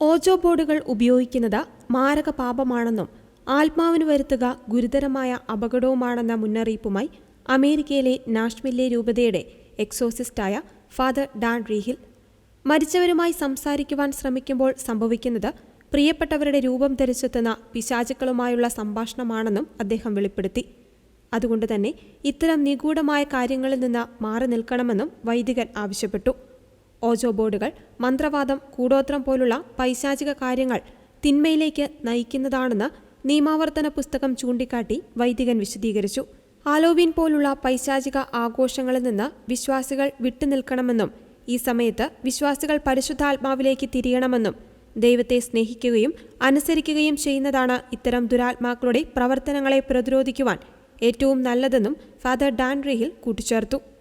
ഓജോ ബോർഡുകൾ ഉപയോഗിക്കുന്നത് മാരക പാപമാണെന്നും ആത്മാവിന് വരുത്തുക ഗുരുതരമായ അപകടവുമാണെന്ന മുന്നറിയിപ്പുമായി അമേരിക്കയിലെ നാഷ്മില്ലെ രൂപതയുടെ എക്സോസിസ്റ്റായ ഫാദർ ഡാൻ റീഹിൽ. മരിച്ചവരുമായി സംസാരിക്കുവാൻ ശ്രമിക്കുമ്പോൾ സംഭവിക്കുന്നത് പ്രിയപ്പെട്ടവരുടെ രൂപം ധരിച്ചെത്തുന്ന പിശാചുക്കളുമായുള്ള സംഭാഷണമാണെന്നും അദ്ദേഹം വെളിപ്പെടുത്തി. അതുകൊണ്ട് തന്നെ ഇത്തരം നിഗൂഢമായ കാര്യങ്ങളിൽ നിന്ന് മാറി നിൽക്കണമെന്നും വൈദികൻ ആവശ്യപ്പെട്ടു. ഓജോ ബോർഡുകൾ മന്ത്രവാദം കൂടോത്രം പോലുള്ള പൈശാചിക കാര്യങ്ങൾ തിന്മയിലേക്ക് നയിക്കുന്നതാണെന്ന് നിയമാവർത്തന പുസ്തകം ചൂണ്ടിക്കാട്ടി വൈദികൻ വിശദീകരിച്ചു. ആലോവീൻ പോലുള്ള പൈശാചിക ആഘോഷങ്ങളിൽ നിന്ന് വിശ്വാസികൾ വിട്ടുനിൽക്കണമെന്നും ഈ സമയത്ത് വിശ്വാസികൾ പരിശുദ്ധാത്മാവിലേക്ക് തിരിയണമെന്നും ദൈവത്തെ സ്നേഹിക്കുകയും അനുസരിക്കുകയും ചെയ്യുന്നതാണ് ഇത്തരം ദുരാത്മാക്കളുടെ പ്രവർത്തനങ്ങളെ പ്രതിരോധിക്കുവാൻ ഏറ്റവും നല്ലതെന്നും ഫാദർ ഡാൻ റീഹിൽ കൂട്ടിച്ചേർത്തു.